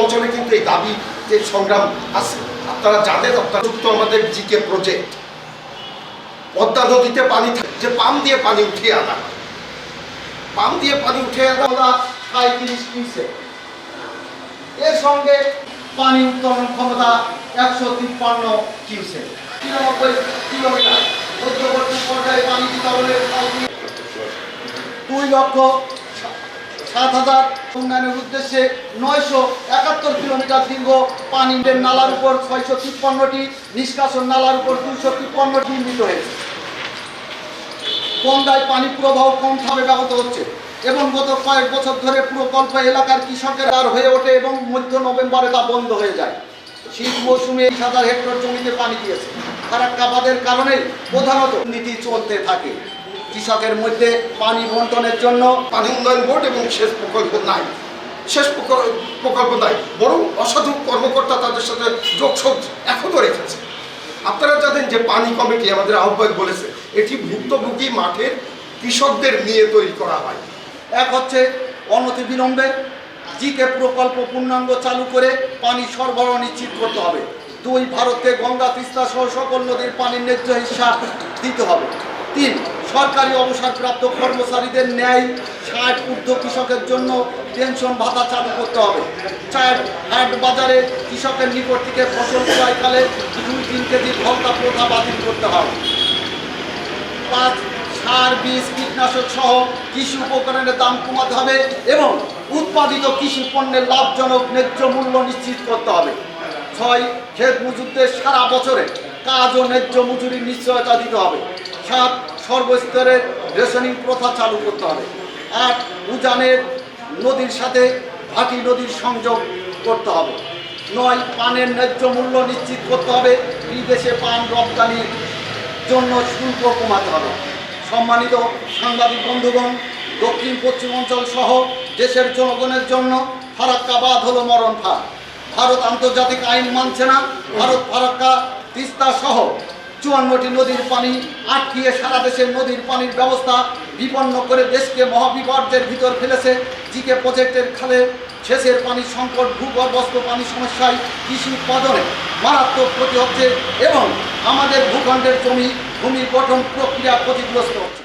অঞ্চলে কিন্তু এই দাবি, যে সংগ্রাম আছে। আপনারা জানেন, আপনারা যুক্ত আমাদের জিকে প্রজেক্ট পদ্মা নদীতে পানি যে পাম্প দিয়ে পানি উঠিয়ে আনা। পাম্প দিয়ে পানি উঠিয়ে আনা, আমরা সাঁত্রিশ কিউসেক এর সঙ্গে পানি উত্তোলন ক্ষমতা একশো তিপ্পান্ন তিরানব্বই কিলোমিটার। মধ্যবর্তী পর্যায়ে পানি দুই লক্ষ সাত হাজার উন্নয়নের উদ্দেশ্যে নয়শো একাত্তর কিলোমিটার দীর্ঘ পানির নালার উপর ছয়শো তিপ্পান্নটি নিষ্কাশন নালার উপর দুইশো তিপ্পান্নটি নির্মিত হয়েছে। গঙ্গায় পানি প্রবাহ কমভাবে ব্যাহত হচ্ছে এবং গত কয়েক বছর ধরে পুরো প্রকল্প এলাকার কৃষকের আর হয়ে ওঠে এবং মধ্য নভেম্বরে তা বন্ধ হয়ে যায়। শীত মৌসুমে বিশ হাজার হেক্টর জমিতে পানি দিয়েছে ফারাক্কাবাদের কারণে প্রধানত নীতি চলতে থাকে। কৃষকের মধ্যে পানি বন্টনের জন্য পানি উন্নয়ন বোর্ড এবং শেষ প্রকল্প নাই। শেষ প্রকল- প্রকল্প নাই। বরং অসাধু কর্মকর্তা তাদের সাথে যোগসোগ এখনও রেখেছে। আপনারা জানেন যে পানি কমিটি আমাদের আহ্বায়ক বলেছে, এটি ভুক্তভোগী মাঠের কৃষকদের নিয়ে তৈরি করা হয়। এক হচ্ছে অনতি বিলম্বে জিকে প্রকল্প পূর্ণাঙ্গ চালু করে পানি সরবরাহ নিশ্চিত করতে হবে। দুই, ভারতে গঙ্গা তিস্তা সহ সকল নদীর পানির ন্যায্য হিসা দিতে হবে। তিন সরকারি অবসরপ্রাপ্ত কর্মচারীদের ন্যায় ষাট ঊর্ধ্ব কৃষকের জন্য পেনশন ভাতা চালু করতে হবে। চার হাট বাজারে কৃষকের নিকট থেকে ফসল ক্রয়কালে দুই তিন কেজি ভত্তা প্রথা বাতিল করতে হবে। পাঁচ, সার, বীজ, কীটনাশক সহ কৃষি উপকরণের দাম কমাতে হবে এবং উৎপাদিত কৃষি পণ্যের লাভজনক ন্যায্য মূল্য নিশ্চিত করতে হবে। ছয় ক্ষেত মজুরদের সারা বছরে কাজ ও ন্যায্য মজুরির নিশ্চয়তা দিতে হবে। সাত সর্বস্তরের রেশনিং প্রথা চালু করতে হবে। আট উজানের নদীর সাথে ভাটি নদীর সংযোগ করতে হবে। নয়, পানের ন্যায্য মূল্য নিশ্চিত করতে হবে। বিদেশে পান রপ্তানির জন্য শুল্ক কমাতে হবে। সম্মানিত সাংবাদিক বন্ধুগণ, দক্ষিণ পশ্চিম অঞ্চল সহ দেশের জনগণের জন্য ফারাক্কাবাদ হলো মরণ ফাঁক ভারত আন্তর্জাতিক আইন মানছে না। ভারত ফারাক্কা তিস্তা সহ চুয়ান্নটি নদীর পানি আটকিয়ে সারা দেশের নদীর পানির ব্যবস্থা বিপন্ন করে দেশকে মহাবিপর্যের ভিতর ফেলেছে। জিকে প্রজেক্টের খালে সেচের পানি সংকট, ভূগর্ভস্থ পানি সমস্যায় কৃষি উৎপাদনে মারাত্মক ক্ষতি হচ্ছে এবং আমাদের ভূখণ্ডের জমি, ভূমি গঠন প্রক্রিয়া ক্ষতিগ্রস্ত হচ্ছে।